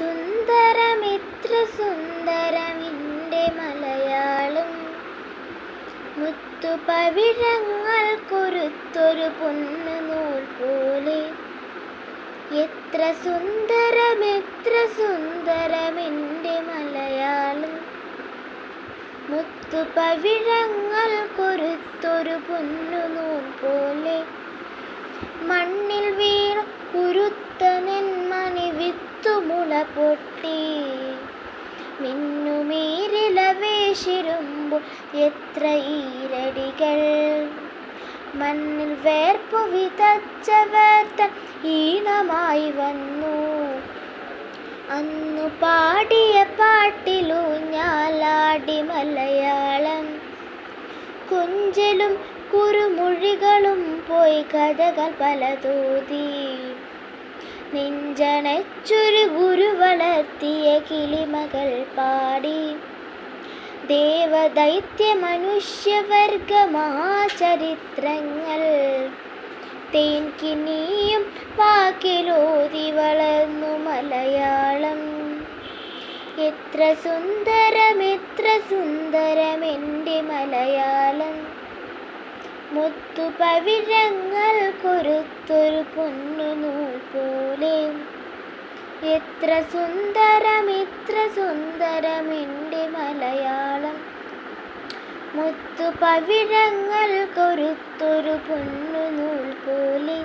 സുന്ദരമിത്ര സുന്ദരമിന്റെ മലയാളം. മുത്തുപവിഴങ്ങൾ കൊരുത്തൊരു പൊന്നു നൂൽ പോലെ. എത്ര സുന്ദരമെത്ര സുന്ദരമിന്റെ മലയാളം. മുത്തുപവിഴങ്ങൾ കൊരുത്തൊരു പൊന്നു നൂൽ പോലെ. മണ്ണിൽ വീണു കുരുത്ത നെന്മണി വിത്തുമുള പൊട്ടി മിന്നുമീരിലവേശിരുമ്പോൾ എത്ര ഈരടികൾ. മണ്ണിൽ വേർപ്പു വിതച്ചവർ തൻ ഈണമായി വന്നു. അന്നു പാടിയ പാട്ടിലൂഞ്ഞാലാടി മലയാളം. കുഞ്ചലും കുറുമൊഴികളും പോയി കഥകൾ പലതോതി. നെഞ്ചണച്ചൊരു ഗുരു വളർത്തിയ കിളിമകൾ പാടി. ദേവദൈത്യ മനുഷ്യവർഗ മഹാചരിത്രങ്ങൾ തേൻകിനിയും വാക്കിലോതി വളർന്നു മലയാളം. എത്ര സുന്ദരം എത്ര സുന്ദരം എന്റെ മലയാളം. മുത്തുപവിഴങ്ങൾ കൊരുത്തൊരു പൊന്നു നൂൽ പോലെ എത്ര സുന്ദരം എന്റെ മലയാളം. മുത്തു പവിഴങ്ങൾ കൊരുത്തൊരു പൊന്നുനൂൽ പോലെ